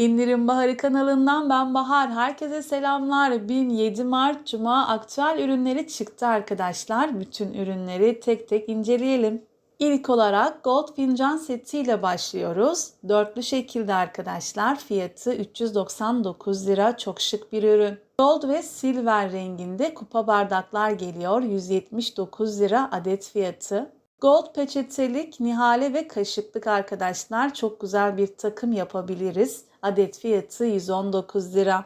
İndirim Baharı kanalından ben Bahar. Herkese selamlar. 7 Mart Cuma aktüel ürünleri çıktı arkadaşlar. Bütün ürünleri tek tek inceleyelim. İlk olarak Gold fincan setiyle başlıyoruz. Dörtlü şekilde arkadaşlar. Fiyatı 399 lira. Çok şık bir ürün. Gold ve silver renginde kupa bardaklar geliyor. 179 lira adet fiyatı. Gold peçetelik, nihale ve kaşıklık arkadaşlar. Çok güzel bir takım yapabiliriz. Adet fiyatı 119 lira.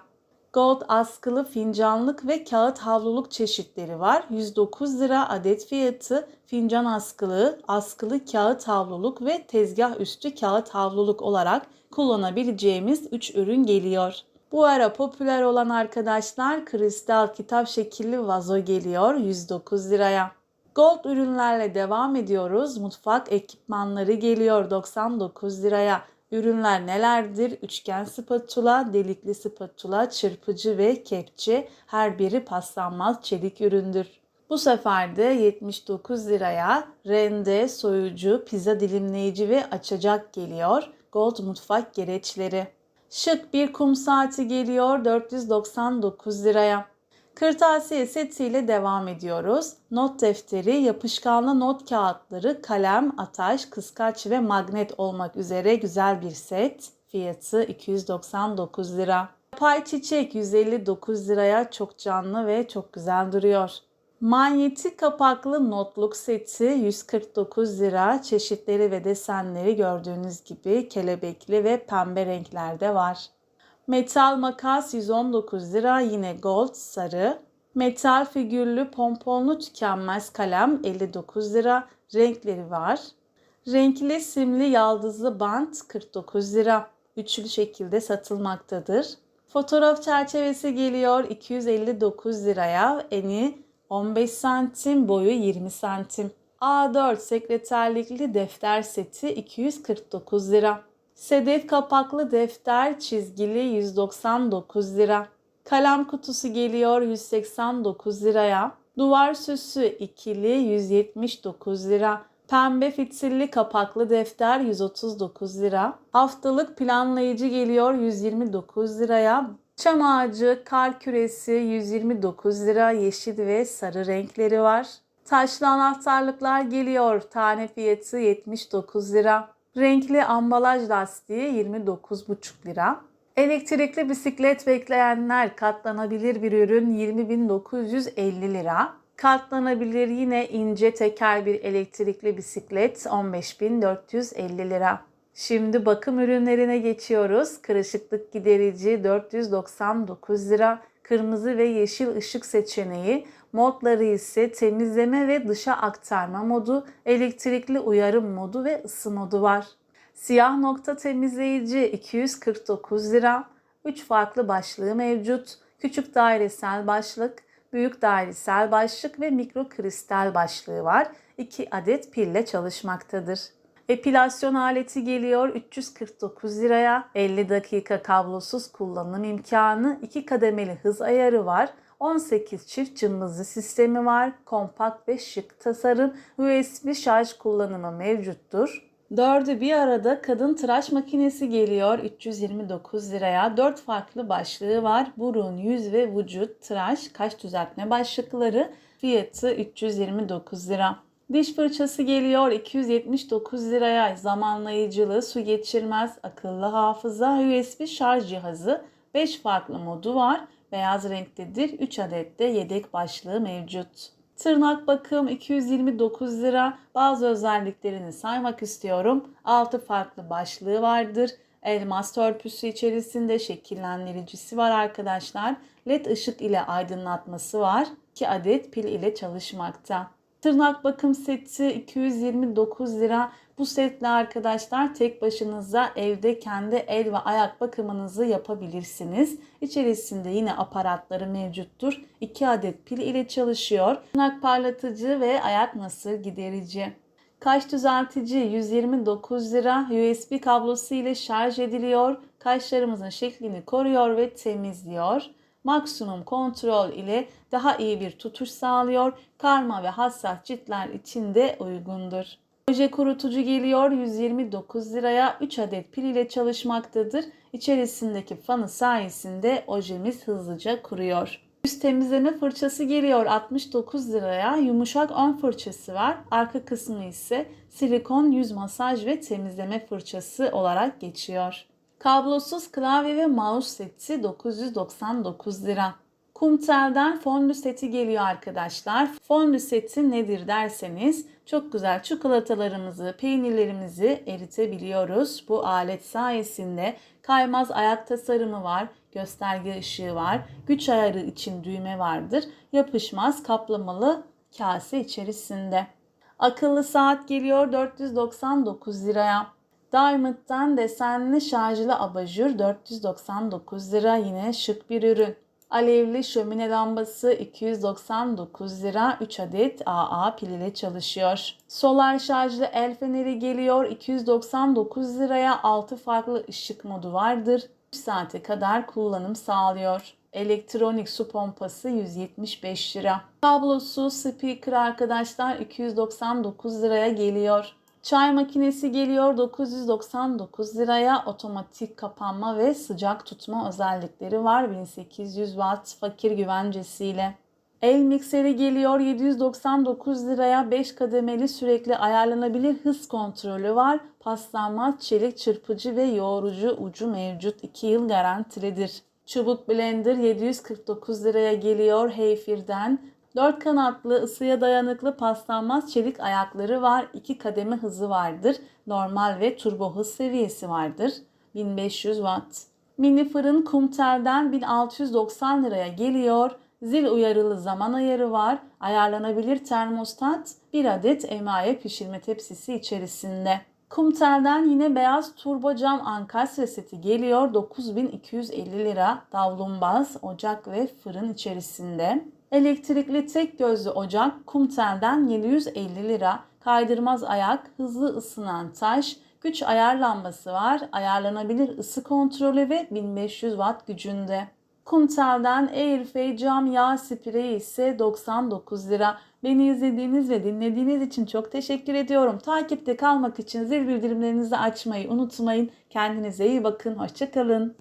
Gold askılı fincanlık ve kağıt havluluk çeşitleri var. 109 lira adet fiyatı fincan askılı, askılı kağıt havluluk ve tezgah üstü kağıt havluluk olarak kullanabileceğimiz 3 ürün geliyor. Bu ara popüler olan arkadaşlar kristal kitap şekilli vazo geliyor 109 liraya. Gold ürünlerle devam ediyoruz. Mutfak ekipmanları geliyor 99 liraya. Ürünler nelerdir? Üçgen spatula, delikli spatula, çırpıcı ve kepçe her biri paslanmaz çelik üründür. Bu sefer de 79 liraya rende, soyucu, pizza dilimleyici ve açacak geliyor. Gold mutfak gereçleri. Şık bir kum saati geliyor 499 liraya. Kırtasiye setiyle devam ediyoruz. Not defteri, yapışkanlı not kağıtları, kalem, ataş, kıskaç ve magnet olmak üzere güzel bir set. Fiyatı 299 lira. Pay çiçek 159 liraya çok canlı ve çok güzel duruyor. Manyetik kapaklı notluk seti 149 lira. Çeşitleri ve desenleri gördüğünüz gibi kelebekli ve pembe renklerde var. Metal makas 119 lira yine gold sarı. Metal figürlü pomponlu tükenmez kalem 59 lira renkleri var. Renkli simli yaldızlı bant 49 lira. Üçlü şekilde satılmaktadır. Fotoğraf çerçevesi geliyor 259 liraya. Eni 15 santim, boyu 20 santim. A4 sekreterlikli defter seti 249 lira. Sedef kapaklı defter çizgili 199 lira. Kalem kutusu geliyor 189 liraya. Duvar süsü ikili 179 lira. Pembe fitilli kapaklı defter 139 lira. Haftalık planlayıcı geliyor 129 liraya. Çam ağacı, kar küresi 129 lira yeşil ve sarı renkleri var. Taşlı anahtarlıklar geliyor. Tane fiyatı 79 lira. Renkli ambalaj lastiği 29,5 lira. Elektrikli bisiklet bekleyenler katlanabilir bir ürün 20.950 lira. Katlanabilir yine ince teker bir elektrikli bisiklet 15.450 lira. Şimdi bakım ürünlerine geçiyoruz. Kırışıklık giderici 499 lira. Kırmızı ve yeşil ışık seçeneği Modları ise temizleme ve dışa aktarma modu, elektrikli uyarım modu ve ısı modu var. Siyah nokta temizleyici 249 lira. 3 farklı başlığı mevcut. Küçük dairesel başlık, büyük dairesel başlık ve mikro kristal başlığı var. 2 adet pille çalışmaktadır. Epilasyon aleti geliyor 349 liraya. 50 dakika kablosuz kullanım imkanı, 2 kademeli hız ayarı var. 18 çift cımbızlı sistemi var. Kompakt ve şık tasarım. USB şarj kullanımı mevcuttur. Dördü bir arada kadın tıraş makinesi geliyor 329 liraya. 4 farklı başlığı var. Burun, yüz ve vücut, tıraş, kaş düzeltme başlıkları. Fiyatı 329 lira. Diş fırçası geliyor 279 liraya. Zamanlayıcılı, su geçirmez, akıllı hafıza, USB şarj cihazı. 5 farklı modu var beyaz renktedir. 3 adet de yedek başlığı mevcut. Tırnak bakım 229 lira. Bazı özelliklerini saymak istiyorum. 6 farklı başlığı vardır. Elmas törpüsü içerisinde şekillendiricisi var arkadaşlar. LED ışık ile aydınlatması var. 2 adet pil ile çalışmakta. Tırnak bakım seti 229 lira. Bu setle arkadaşlar tek başınıza evde kendi el ve ayak bakımınızı yapabilirsiniz. İçerisinde yine aparatları mevcuttur. 2 adet pil ile çalışıyor. Tırnak parlatıcı ve ayak nasır giderici. Kaş düzeltici 129 lira USB kablosu ile şarj ediliyor. Kaşlarımızın şeklini koruyor ve temizliyor maksimum kontrol ile daha iyi bir tutuş sağlıyor. Karma ve hassas ciltler için de uygundur. Oje kurutucu geliyor 129 liraya 3 adet pil ile çalışmaktadır. İçerisindeki fanı sayesinde ojemiz hızlıca kuruyor. Yüz temizleme fırçası geliyor 69 liraya. Yumuşak ön fırçası var. Arka kısmı ise silikon yüz masaj ve temizleme fırçası olarak geçiyor. Kablosuz klavye ve mouse seti 999 lira. Kumtel'den fondü seti geliyor arkadaşlar. Fondü seti nedir derseniz çok güzel çikolatalarımızı, peynirlerimizi eritebiliyoruz. Bu alet sayesinde kaymaz ayak tasarımı var, gösterge ışığı var, güç ayarı için düğme vardır, yapışmaz kaplamalı kase içerisinde. Akıllı saat geliyor 499 liraya. Diamond'dan desenli şarjlı abajur 499 lira yine şık bir ürün. Alevli şömine lambası 299 lira 3 adet AA pil ile çalışıyor. Solar şarjlı el feneri geliyor 299 liraya 6 farklı ışık modu vardır. 3 saate kadar kullanım sağlıyor. Elektronik su pompası 175 lira. Kablosuz speaker arkadaşlar 299 liraya geliyor. Çay makinesi geliyor 999 liraya. Otomatik kapanma ve sıcak tutma özellikleri var. 1800 watt fakir güvencesiyle. El mikseri geliyor 799 liraya 5 kademeli sürekli ayarlanabilir hız kontrolü var. Paslanmaz çelik çırpıcı ve yoğurucu ucu mevcut 2 yıl garantilidir. Çubuk blender 749 liraya geliyor Heyfir'den. 4 kanatlı ısıya dayanıklı paslanmaz çelik ayakları var. 2 kademe hızı vardır. Normal ve turbo hız seviyesi vardır. 1500 watt. Mini fırın Kumtel'den 1690 liraya geliyor. Zil uyarılı zaman ayarı var. Ayarlanabilir termostat, bir adet emaye pişirme tepsisi içerisinde. Kumtel'den yine beyaz turbo cam ankastre seti geliyor. 9250 lira. Davlumbaz, ocak ve fırın içerisinde. Elektrikli tek gözlü ocak Kumtel'den 750 lira. Kaydırmaz ayak, hızlı ısınan taş, güç ayar lambası var. Ayarlanabilir ısı kontrolü ve 1500 watt gücünde. Kumtel'den Airfay cam yağ spreyi ise 99 lira. Beni izlediğiniz ve dinlediğiniz için çok teşekkür ediyorum. Takipte kalmak için zil bildirimlerinizi açmayı unutmayın. Kendinize iyi bakın. Hoşçakalın.